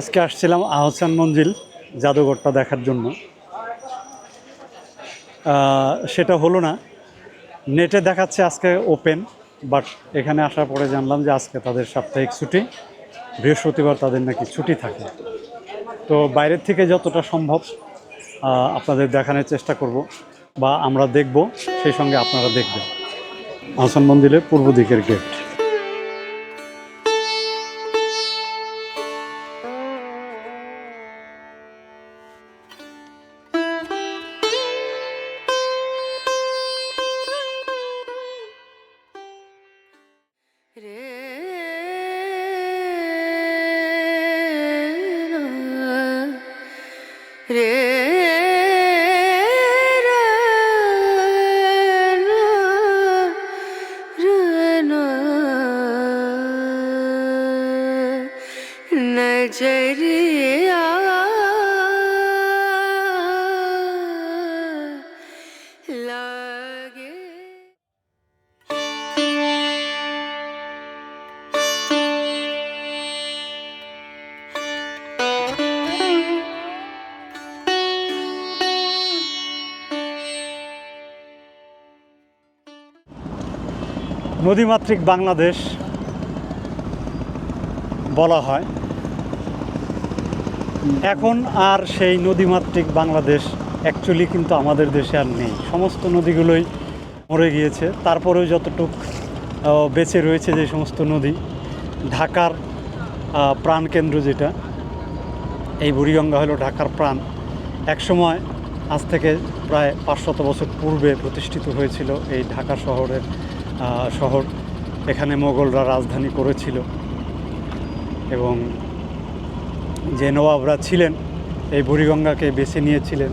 আজকে আসছিলাম আহসান মঞ্জিল জাদুঘরটা দেখার জন্য। সেটা হলো না, নেটে দেখাচ্ছে আজকে ওপেন, বাট এখানে আসার পরে জানলাম যে আজকে তাদের সাপ্তাহিক ছুটি, বৃহস্পতিবার তাদের নাকি ছুটি থাকে। তো বাইরের থেকে যতটা সম্ভব আপনাদের দেখানোর চেষ্টা করব বা আমরা দেখব, সেই সঙ্গে আপনারা দেখবেন। আহসান মন্দিরের পূর্ব দিকের গেট নদীমাতৃক বাংলাদেশ বলা হয়। এখন আর সেই নদীমাতৃক বাংলাদেশ অ্যাকচুয়ালি কিন্তু আমাদের দেশে আর নেই। সমস্ত নদীগুলোই মরে গিয়েছে। তারপরেও যতটুক বেঁচে রয়েছে যে সমস্ত নদী, ঢাকার প্রাণকেন্দ্র যেটা, এই বুড়িগঙ্গা হলো ঢাকার প্রাণ। একসময় আজ থেকে প্রায় পাঁচশত বছর পূর্বে প্রতিষ্ঠিত হয়েছিল এই ঢাকা শহরের শহর এখানে মোগলরা রাজধানী করেছিল। এবং যে নবাবরা ছিলেন এই বুড়িগঙ্গাকে বেছে নিয়েছিলেন।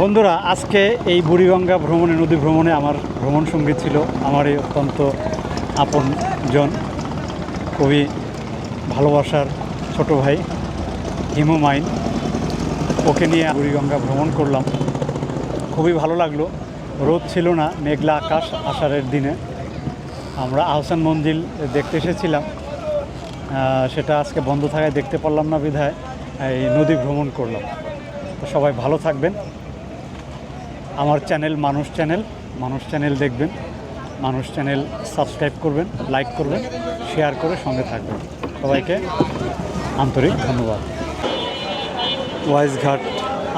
বন্ধুরা, আজকে এই বুড়িগঙ্গা ভ্রমণে, নদী ভ্রমণে আমার ভ্রমণ সঙ্গী ছিল আমার এই অত্যন্ত আপনজন, খুবই ভালোবাসার ছোট ভাই হিমমাইন ওকে নিয়ে বুড়িগঙ্গা ভ্রমণ করলাম। খুবই ভালো লাগল। রোদ ছিল না, মেঘলা আকাশ আষাঢ়ের দিনে। আমরা আহসান মঞ্জিল দেখতে এসেছিলাম। সেটা আজকে বন্ধ থাকায় দেখতে পারলাম না বিধায় এই নদী ভ্রমণ করলাম। সবাই ভালো থাকবেন। আমার চ্যানেল মানুষ চ্যানেল মানুষ চ্যানেল দেখবেন মানুষ চ্যানেল সাবস্ক্রাইব করবেন লাইক করবেন শেয়ার করে সঙ্গে থাকবেন। সবাইকে আন্তরিক ধন্যবাদ। ওয়াইজঘাট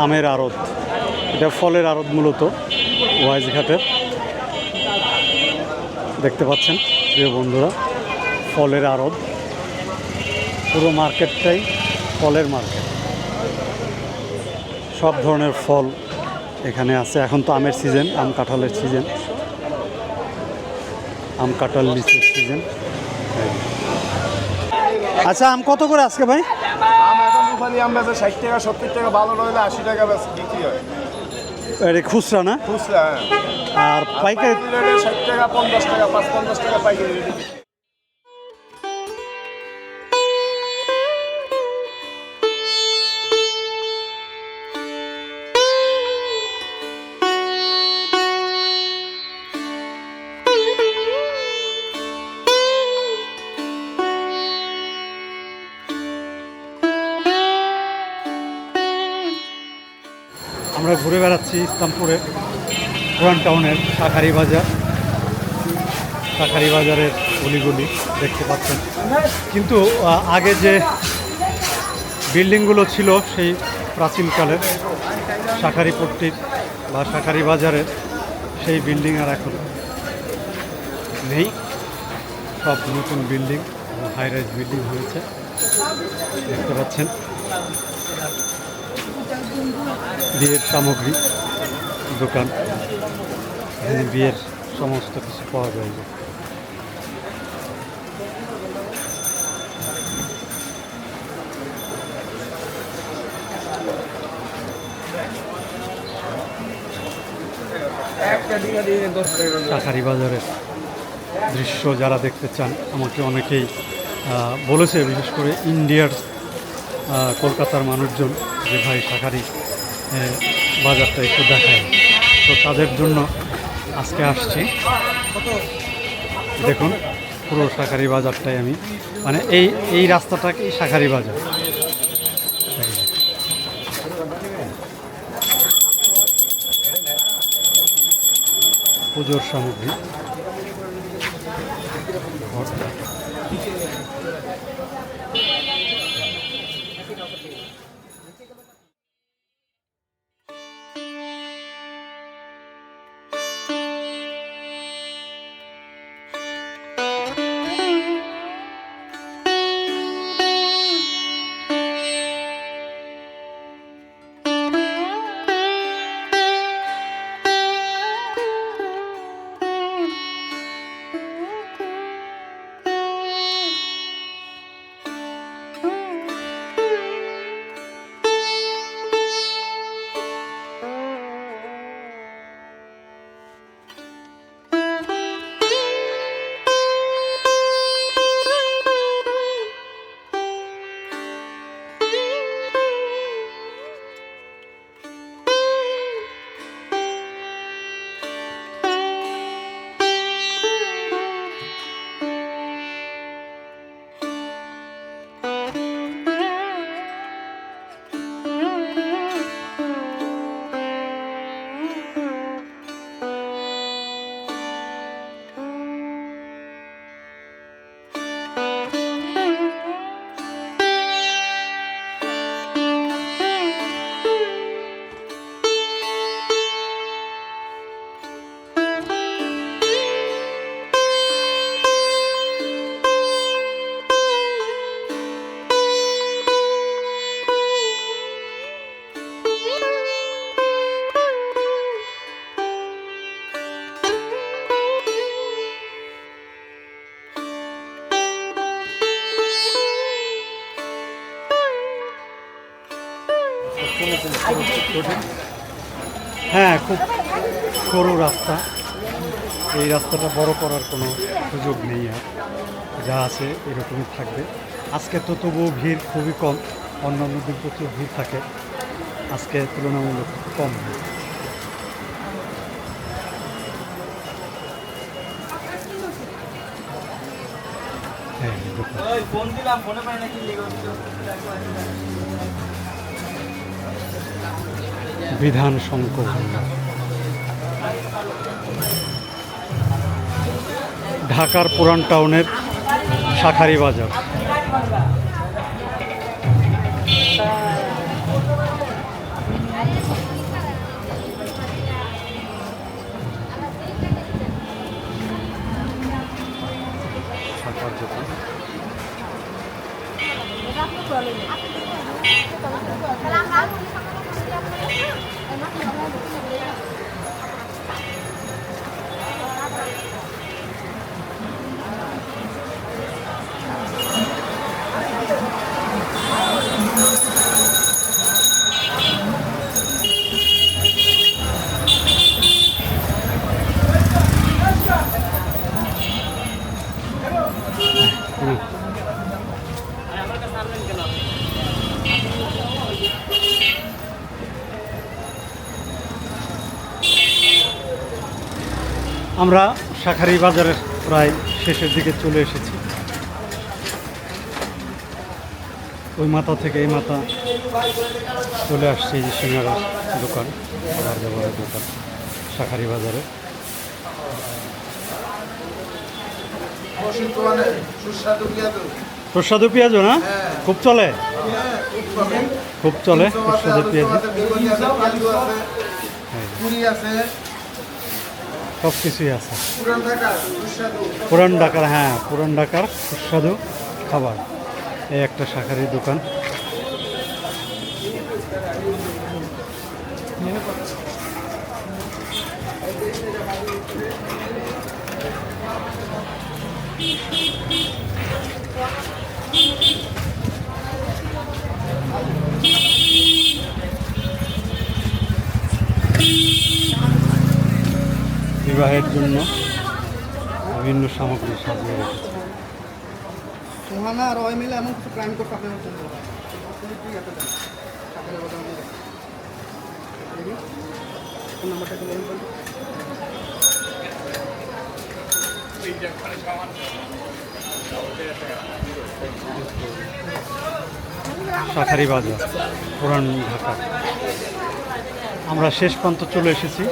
আমের আড়ত, এটা ফলের আড়ত মূলত, ওয়াইজঘাটের। দেখতে পাচ্ছেন, প্রিয় বন্ধুরা, ফলের আড়ত। পুরো মার্কেটটাই ফলের মার্কেট সব ধরনের ফল এখানে আছে। এখন তো আমের সিজন আম কাঁঠালের সিজন আম কাঁঠাল লিচুর সিজন আচ্ছা আম কত করে আজকে ভাই? আম এখন রূপালি আম বেচে ষাট টাকা সত্তর টাকা ভালো আশি টাকা বেচে বিক্রি হয়। এটা খুচরা না? খুচরা হ্যাঁ। আর পাইকারি পাইকারি ষাট টাকা পঞ্চাশ টাকা পাঁচ পঞ্চাশ টাকা পাইকারি আমরা ঘুরে বেড়াচ্ছি ইসলামপুরে, পুরান টাউনের শাখারি বাজার। শাখারি বাজারের গলিগুলি দেখতে পাচ্ছেন। কিন্তু আগে যে বিল্ডিংগুলো ছিল সেই প্রাচীনকালের শাখারি পট্টির বা শাখারি বাজারের সেই বিল্ডিং আর এখন নেই। সব নতুন বিল্ডিং হাই রাইজ বিল্ডিং হয়েছে। দেখতে পাচ্ছেন। বিয়ের সামগ্রী, দোকান, এখানে বিয়ের সমস্ত কিছু পাওয়া যায়। কাকারি বাজারের দৃশ্য যারা দেখতে চান, আমাকে অনেকেই বলেছে, বিশেষ করে ইন্ডিয়ার কলকাতার মানুষজন। যে ভাই শাখারি বাজারটা একটু দেখায় তো তাদের জন্য আজকে আসছি। দেখুন, পুরো শাখারি বাজারটাই আমি মানে এই এই রাস্তাটাকেই শাখারি বাজার? পুজোর সামগ্রী। সরু রাস্তা। এই রাস্তাটা বড় করার কোনো সুযোগ নেই আর। যা আছে এরকমই থাকবে। আজকে তো তবুও ভিড় খুবই কম। অন্যান্য দিন প্রচুর ভিড় থাকে। আজকে তুলনামূলক কম বিধান শঙ্কর। ঢাকার পুরান টাউনের শাখারি বাজার। আমরা শাখারি বাজারের প্রায় শেষের দিকে চলে এসেছি। ওই মাথা থেকে এই মাথা চলে আসছে এই যে দোকান, খাবার দোকান, শাখারি বাজারে। সুস্বাদু পেঁয়াজ পেঁয়াজও না? খুব চলে? খুব চলে চলে পেঁয়াজ। আছে আলু আছে হ্যাঁ। পুরি আছে সব কিছুই আছে। পুরান ঢাকা ঢাকার হ্যাঁ পুরান ঢাকার সুস্বাদু খাবার। এই একটা শাখারি দোকান। বিবাহের জন্য বিভিন্ন সামগ্রী সাজিয়ে রেখেছে। সোহানা আর রয় মিলে এমন কিছু ক্রাইম করতে বাজার পুরান ঢাকা। আমরা শেষ প্রান্ত চলে এসেছি।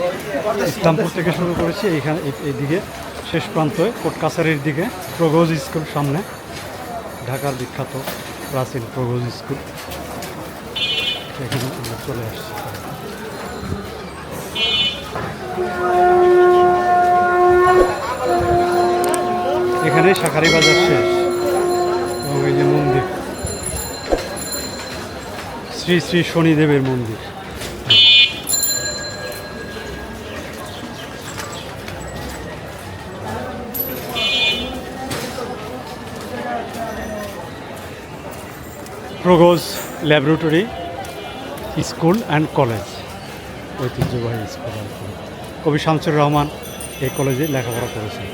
ইসলামপুর থেকে শুরু করেছি এইখানে এই- এইদিকে শেষ প্রান্তে কোট কাছারির দিকে প্রগোজ স্কুল সামনে। ঢাকার বিখ্যাত প্রাচীন প্রগোজ স্কুল। এখানে আমরা চলে আসছি। এখানে শাখারি বাজার শেষ। এবং এই যে মন্দির। শ্রী শ্রী শনিদেবের মন্দির। Pogose laboratory school and college, ঐতিহ্যবাহী স্কুল অ্যান্ড কলেজ। কবি শামসুর রহমান এই কলেজে লেখাপড়া করেছেন।